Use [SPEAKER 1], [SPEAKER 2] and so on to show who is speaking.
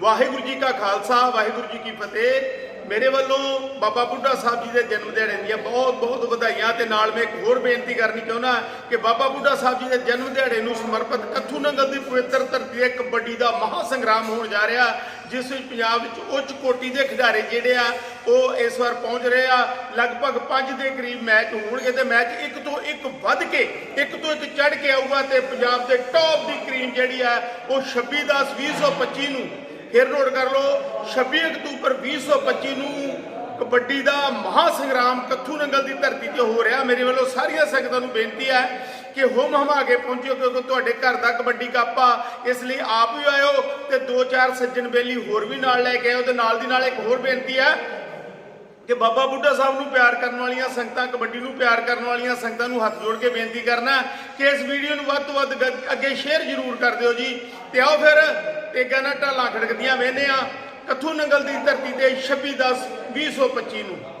[SPEAKER 1] ਵਾਹਿਗੁਰੂ ਜੀ ਕਾ ਖਾਲਸਾ, ਵਾਹਿਗੁਰੂ ਜੀ ਕੀ ਫਤਿਹ। ਮੇਰੇ ਵੱਲੋਂ ਬਾਬਾ ਬੁੱਢਾ ਸਾਹਿਬ ਜੀ ਦੇ ਜਨਮ ਦਿਹਾੜੇ ਦੀਆਂ ਬਹੁਤ ਬਹੁਤ ਵਧਾਈਆਂ ਤੇ ਨਾਲ ਮੈਂ ਇੱਕ ਹੋਰ ਬੇਨਤੀ ਕਰਨੀ ਚਾਹੁੰਦਾ ਕਿ ਬਾਬਾ ਬੁੱਢਾ ਸਾਹਿਬ ਜੀ ਦੇ ਜਨਮ ਦਿਹਾੜੇ ਨੂੰ ਸਮਰਪਿਤ ਕੱਥੂ ਨੰਗਲ ਦੀ ਪਵਿੱਤਰ ਧਰਤੀ ਤੇ ਕਬੱਡੀ ਦਾ ਮਹਾ ਸੰਗਰਾਮ ਹੋਣ ਜਾ ਰਿਹਾ, ਜਿਸ ਵਿੱਚ ਪੰਜਾਬ ਵਿੱਚ ਉੱਚ ਕੋਟੀ ਦੇ ਖਿਡਾਰੀ ਜਿਹੜੇ ਆ, ਉਹ ਇਸ ਵਾਰ ਪਹੁੰਚ ਰਹੇ ਆ। ਲਗਭਗ 5 ਦੇ ਕਰੀਬ ਮੈਚ ਹੋਣਗੇ ਤੇ ਮੈਚ ਇੱਕ ਤੋਂ ਇੱਕ ਵੱਧ ਕੇ, ਇੱਕ ਤੋਂ ਇੱਕ ਚੜ ਕੇ ਆਊਗਾ ਤੇ ਪੰਜਾਬ ਦੇ ਟੌਪ ਦੀ ਕਰੀਮ ਜਿਹੜੀ ਆ, ਉਹ 26 10 2025 ਨੂੰ ਫਿਰ ਨੋਟ ਕਰ ਲਓ 26 ਅਕਤੂਬਰ 2025 ਨੂੰ ਕਬੱਡੀ ਦਾ ਮਹਾ ਸੰਗਰਾਮ ਕੱਥੂ ਨੰਗਲ ਦੀ ਧਰਤੀ ਤੇ ਹੋ ਰਿਹਾ। ਮੇਰੇ ਵੱਲੋਂ ਸਾਰੀਆਂ ਸੰਗਤਾਂ ਨੂੰ ਬੇਨਤੀ ਹੈ ਕਿ ਹੋਮ ਹਮਾ ਕੇ ਪਹੁੰਚਿਓ, ਕਿਉਂਕਿ ਤੁਹਾਡੇ ਘਰ ਦਾ ਕਬੱਡੀ ਕੱਪ ਆ, ਇਸ ਲਈ ਆਪ ਵੀ ਆਇਓ ਤੇ ਦੋ ਚਾਰ ਸੱਜਣ ਬੇਲੀ ਹੋਰ ਵੀ ਨਾਲ ਲੈ ਕੇ ਆਇਓ ਤੇ ਨਾਲ ਦੀ ਨਾਲ ਇੱਕ ਹੋਰ ਬੇਨਤੀ ਹੈ ਕਿ ਬਾਬਾ ਬੁੱਢਾ ਸਾਹਿਬ ਨੂੰ ਪਿਆਰ ਕਰਨ ਵਾਲੀਆਂ ਸੰਗਤਾਂ, ਕਬੱਡੀ ਨੂੰ ਪਿਆਰ ਕਰਨ ਵਾਲੀਆਂ ਸੰਗਤਾਂ ਨੂੰ ਹੱਥ ਜੋੜ ਕੇ ਬੇਨਤੀ ਕਰਨਾ ਕਿ ਇਸ ਵੀਡੀਓ ਨੂੰ ਵੱਧ ਤੋਂ ਵੱਧ ਗ- ਅੱਗੇ ਸ਼ੇਅਰ ਜ਼ਰੂਰ ਕਰ ਦਿਓ ਜੀ। ਤੇ ਆਓ ਫਿਰ ਤੇਗਾ ਨਾ ਢਾਲਾਂ ਖੜਕਦੀਆਂ ਵੇਹਨੇ ਆ ਕੱਥੂ ਨੰਗਲ ਦੀ ਧਰਤੀ ਤੇ 26 10 2025 ਨੂੰ।